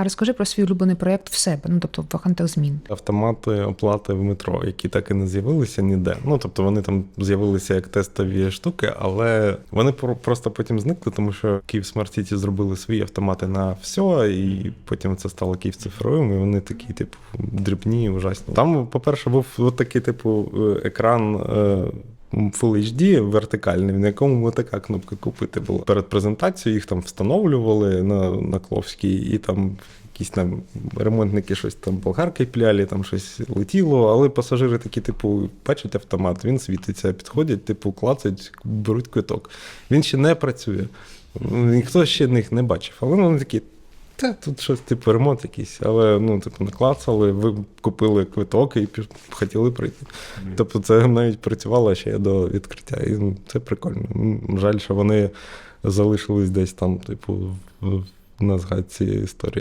А розкажи про свій улюблений проєкт в себе, ну тобто в вакантах змін. Автомати оплати в метро, які так і не з'явилися ніде. Ну тобто вони там з'явилися як тестові штуки, але вони про- просто потім зникли, тому що Київ Смарт Сіті зробили свої автомати на все, і потім це стало Київ цифровим, і вони такі, типу, дрібні, ужасні. Там, по-перше, був от такий, типу, е, екран. Full HD вертикальний, на якому така кнопка купити була. Перед презентацією їх там встановлювали на, на Кловській, і там якісь там ремонтники щось там болгарки пляли, там щось летіло, але пасажири такі, типу, бачать автомат, він світиться, підходять, типу, клацають, беруть квиток. Він ще не працює. Ніхто ще них не бачив. Але вони такі. Та тут щось типу ремонт якийсь, але ну, типу, наклацали, ви купили квиток і піш- хотіли прийти. Тобто це навіть працювало ще до відкриття. І ну, це прикольно. Жаль, що вони залишились десь там, типу, на згадці історії.